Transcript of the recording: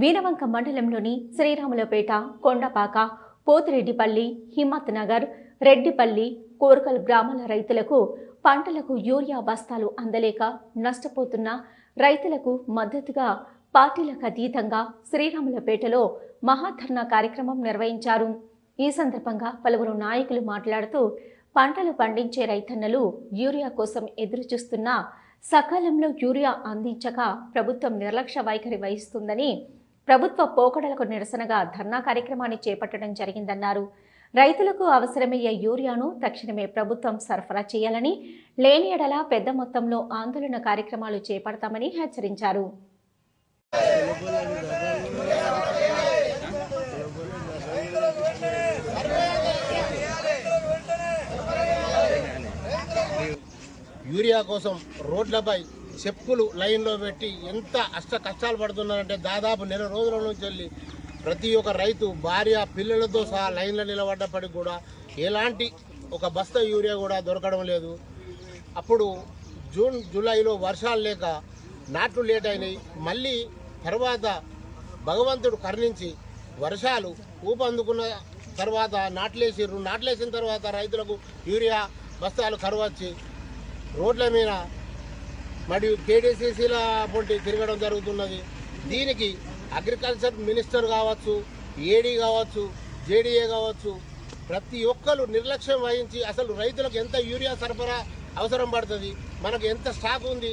వీరవంక మండలంలోని శ్రీరాములపేట కొండపాక పోతిరెడ్డిపల్లి హిమ్మత్ నగర్ రెడ్డిపల్లి కోర్కల్ గ్రామాల రైతులకు పంటలకు యూరియా బస్తాలు అందలేక నష్టపోతున్న రైతులకు మద్దతుగా పార్టీలకు అతీతంగా శ్రీరాములపేటలో మహాధర్నా కార్యక్రమం నిర్వహించారు. ఈ సందర్భంగా పలువురు నాయకులు మాట్లాడుతూ పంటలు పండించే రైతన్నలు యూరియా కోసం ఎదురుచూస్తున్నా సకాలంలో యూరియా అందించక ప్రభుత్వం నిర్లక్ష్య వైఖరి వహిస్తుందని ప్రభుత్వ పోకడలకు నిరసనగా ధర్నా కార్యక్రమాన్ని చేపట్టడం జరిగిందన్నారు. రైతులకు అవసరమయ్యే యూరియాను తక్షణమే ప్రభుత్వం సరఫరా చేయాలని లేని ఎడల పెద్ద మొత్తంలో ఆందోళన కార్యక్రమాలు చేపడతామని హెచ్చరించారు. యూరియా కోసం రోడ్లపై చెప్పులు లైన్లో పెట్టి ఎంత అష్ట కష్టాలు పడుతున్నారంటే దాదాపు నెల రోజుల నుంచి వెళ్ళి ప్రతి ఒక్క రైతు భార్య పిల్లలతో సహా లైన్లో నిలబడ్డప్పటికి కూడా ఎలాంటి ఒక బస్తా యూరియా కూడా దొరకడం లేదు. అప్పుడు జూన్ జూలైలో వర్షాలు లేక నాట్లు లేట్ అయినాయి. మళ్ళీ తర్వాత భగవంతుడు కరుణించి వర్షాలు ఊపందుకున్న తర్వాత నాట్లేసిర్రు. నాట్లేసిన తర్వాత రైతులకు యూరియా బస్తాలు కరువచ్చి రోడ్ల మీద మరియు కేడీసీసీల పొంటి తిరగడం జరుగుతున్నది. దీనికి అగ్రికల్చర్ మినిస్టర్ కావచ్చు ఏడీ కావచ్చు జేడీఏ కావచ్చు ప్రతి ఒక్కరు నిర్లక్ష్యం వహించి అసలు రైతులకు ఎంత యూరియా సరఫరా అవసరం పడుతుంది మనకు ఎంత స్టాక్ ఉంది